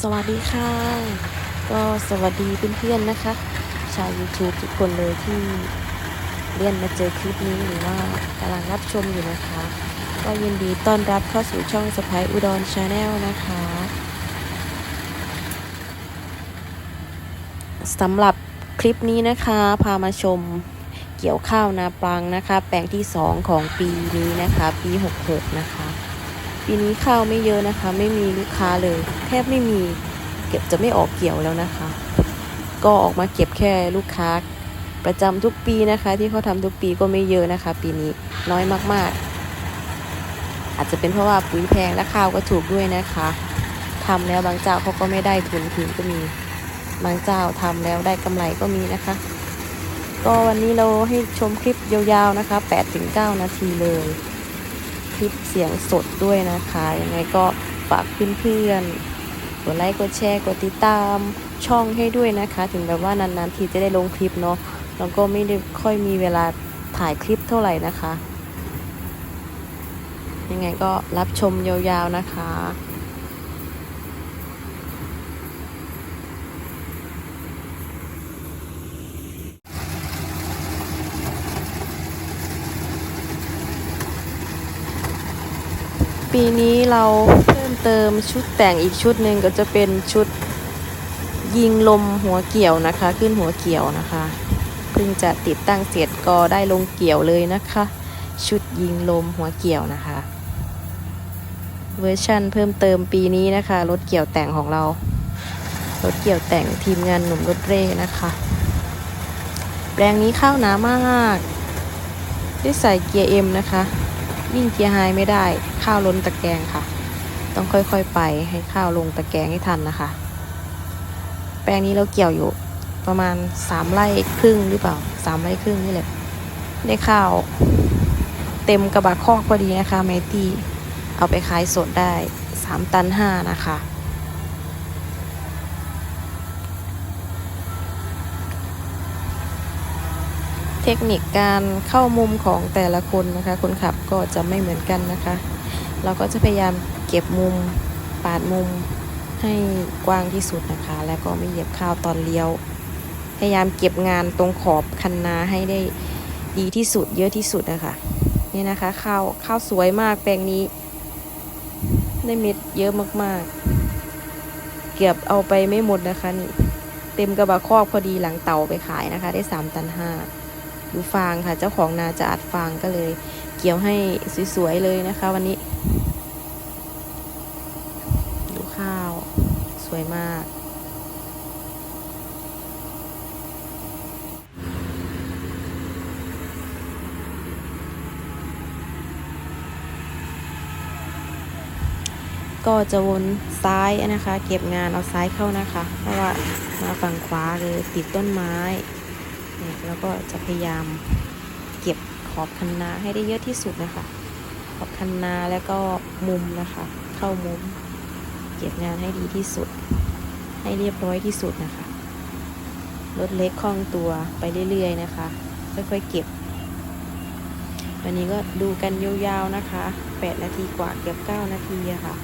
สวัสดีค่ะ ก็สวัสดีเพื่อนๆนะคะ ชาว YouTube ทุกคนเลยที่เลื่อนมาเจอคลิปนี้หรือว่ากำลังรับชมอยู่นะคะ ก็ยินดีต้อนรับเข้าสู่ช่องสไปอุดรชาแนลนะคะสำหรับคลิปนี้นะคะ พามาชมเกี่ยวข้าวนาปลังนะคะ แปลงที่ 2 ของปีนี้นะคะ ปี 66 นะคะ ปีนี้ข้าวไม่เยอะนะคะ ไม่มีลูกค้าเลย แทบไม่มีเก็บจะไม่ออกเกี่ยวแล้วนะคะ ก็ออกมาเก็บแค่ลูกค้าประจำทุกปีนะคะ ที่เขาทำทุกปีก็ไม่เยอะนะคะ ปีนี้น้อยมากๆ อาจจะเป็นเพราะว่าปุ๋ยแพงและข้าวก็ถูกด้วยนะคะทำแล้วบางเจ้าเขาก็ไม่ได้ทุนคืนก็มีบางเจ้าทำแล้วได้กำไรก็มีนะคะ ก็วันนี้เราให้ชมคลิปยาวๆนะคะ8-9 นาทีเลย ลิปเสียงสดด้วยนะคะยังไงก็ฝากเพื่อนๆกดไลค์กดแชร์กดติดตามช่องให้ด้วยนะคะ ถึงแบบว่านานๆทีจะได้ลงคลิปเนาะแล้วก็ไม่ได้ค่อยมีเวลาถ่ายคลิปเท่าไหร่นะคะ ยังไงก็รับชมยาวๆนะคะ ปีนี้เราเพิ่มเติมชุดแต่งอีกชุดหนึ่งก็จะเป็นชุดยิงลมหัวเกี่ยวนะคะ ขึ้นหัวเกี่ยวนะคะเพิ่งจะติดตั้งเสร็จก็ได้ลงเกี่ยวเลยนะคะ ชุดยิงลมหัวเกี่ยวนะคะ เวอร์ชั่นเพิ่มเติมปีนี้นะคะรถเกี่ยวแต่งของเรารถเกี่ยวแต่งทีมงานหนุ่มรถเร่นะคะ แปลงนี้เข้าหนามากได้ใส่เกียร์เอ็มนะคะยิ่งเกียร์ไฮไม่ได้ ข้าวล้นตะแกรงค่ะ ต้องค่อยๆไปให้ข้าวลงตะแกรงให้ทันนะคะ แปลงนี้เราเกี่ยวอยู่ประมาณสามไร่ครึ่งหรือเปล่าสามไร่ครึ่งนี่แหละได้ข้าว เต็มกระบะคอกพอดีนะคะเมตตี้เอาไปขายสดได้สามตันห้านะคะเทคนิคการเข้ามุมของแต่ละคนนะคะ คนขับก็จะไม่เหมือนกันนะคะ เราก็จะพยายามเก็บมุมปาดมุมให้กว้างที่สุดนะคะ แล้วก็ไม่เหยียบข้าวตอนเลี้ยว พยายามเก็บงานตรงขอบคันนาให้ได้ดีที่สุดเยอะที่สุดนะคะนี่นะคะข้าวข้าวสวยมากแปลงนี้ได้เม็ดเยอะมากๆ เกือบเอาไปไม่หมดนะคะนี่เต็มกระบะคอกพอดีหลังเต่าไปขายนะคะ ได้สามตันห้าดูฟางค่ะ เจ้าของนาจะอัดฟางก็เลย เกี่ยวให้สวยๆเลยนะคะ วันนี้ ดูข้าว ส วยมาก ก็จะวนซ้ายนะคะ เก็บงานเอาซ้ายเข้านะคะ เพราะว่ามาฝั่งขวาเลยติดต้นไม้แล้วก็จะพยายามเก็บขอบคันนาให้ได้เยอะที่สุดนะคะ ขอบคันนาแล้วก็มุมนะคะ เข้ามุม เก็บงานให้ดีที่สุด ให้เรียบร้อยที่สุดนะคะรถเล็กคล่องตัวไปเรื่อยๆนะคะ ค่อยๆเก็บ วันนี้ก็ดูกันยาวๆนะคะ 8 นาทีกว่าเกือบ 9 นาทีอะค่ะ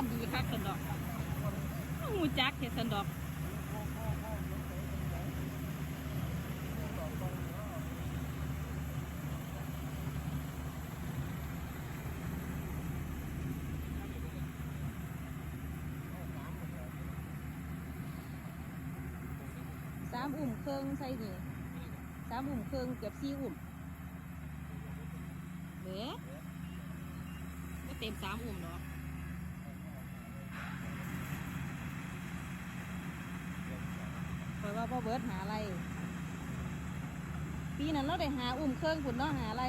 าพลาดดีคักสันดอกงูจักเห็ดสันดอกสามอุ่มเครื่องใส่นี่สามอุ่มเครื่องเกือบสี่อุ่มเหลือก็เต็มสามอุ่มเนาะ คอยว่า บ่เบิดหาอะไร ปีนั้นเราได้หาอุ้มเครื่องคุณเนาะหาอะไร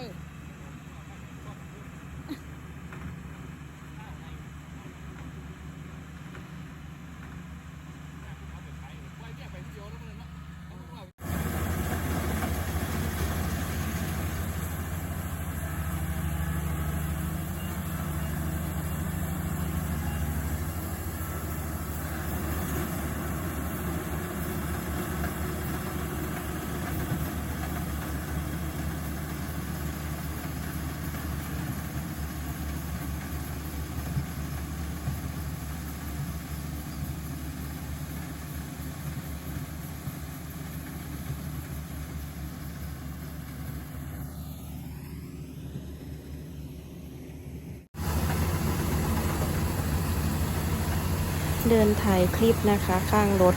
เดินถ่ายคลิปนะคะข้างรถ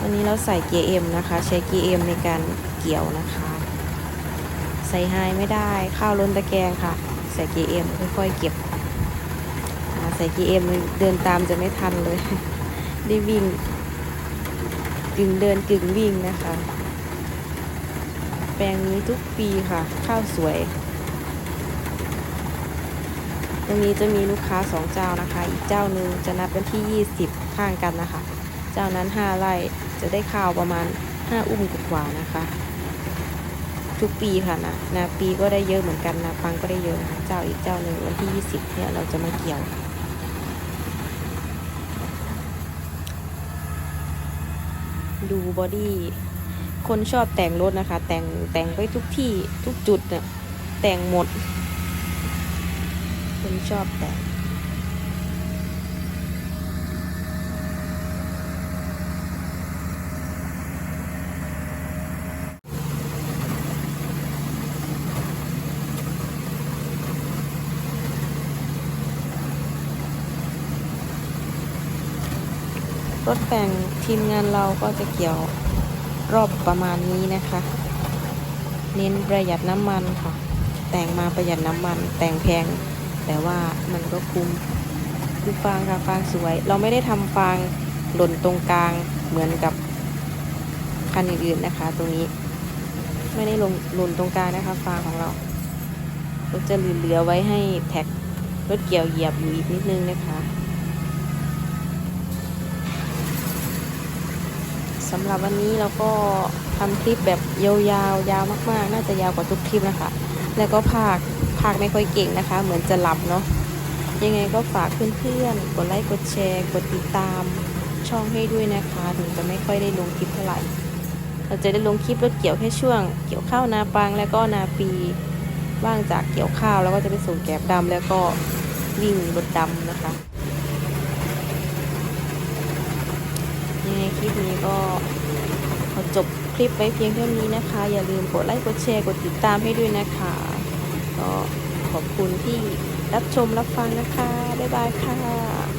วันนี้เราใส่เกียร์เอ็มนะคะ ใช้เกียร์เอ็มในการเกี่ยวนะคะ ใส่ไฮไม่ได้ข้าวล้นตะแกรงค่ะ ใส่เกียร์เอ็มค่อยๆเก็บใส่เกียร์เอ็มเดินตามจะไม่ทันเลย ได้วิ่งกึ่งเดินกึ่งวิ่งนะคะ แปลงนี้ทุกปีค่ะ ข้าวสวย ตรงนี้จะมีลูกค้าสองเจ้านะคะ อีกเจ้าหนึ่งจะนับเป็นที่ 20 ข้างกันนะคะ เจ้านั้น 5ไร่จะได้ข้าวประมาณ 5 อุ้มกว่านะคะ ทุกปีค่ะนะนาปีก็ได้เยอะเหมือนกันนาปังก็ได้เยอะนะคะเจ้าอีกเจ้าหนึ่งวันที่ 20เนี่ยเราจะมาเกี่ยวดูบอดี้คนชอบแต่งรถนะคะ แต่งแต่งไปทุกที่ทุกจุดเนี่ยแต่งหมด คนชอบแต่รถแต่งทีมงานเราก็จะเกี่ยวรอบประมาณนี้นะคะ เน้นประหยัดน้ำมันค่ะ แต่งมาประหยัดน้ำมันแต่งแพง แต่ว่ามันก็คุ้มดูฟางค่ะฟางสวย เราไม่ได้ทำฟางหล่นตรงกลางเหมือนกับคันอื่นๆนะคะ ตรงนี้ ไม่ได้ลงหล่นตรงกลางนะคะ ฟางของเราเราจะเหลือไว้ให้แท็กรถเกี่ยวเหยียบอยู่อีกนิดนึงนะคะสำหรับวันนี้เราก็ทำคลิปแบบยาวๆยาวมากๆ น่าจะยาวกว่าทุกคลิปนะคะ แล้วก็ภาคาคไม่ค่อยเก่งนะคะ เหมือนจะหลับเนาะยังไงก็ฝากเพื่อนๆกดไลค์กดแชร์ กดติดตามช่องให้ด้วยนะคะถึงจะไม่ค่อยได้ลงคลิปเท่าไหร่เราจะได้ลงคลิปรถเกี่ยวแค่ช่วง เกี่ยวข้าวนาปังแล้วก็นาปีว่างจากเกี่ยวข้าวแล้วก็จะไปส่งแกบดำแล้วก็วิ่งรถดำนะคะยังไงคลิปนี้ก็ขอจบคลิปไว้เพียงเท่านี้นะคะ อย่าลืมกดไลค์กดแชร์กดติดตามให้ด้วยนะคะ ก็ขอบคุณที่รับชมรับฟังนะคะ บ๊ายบายค่ะ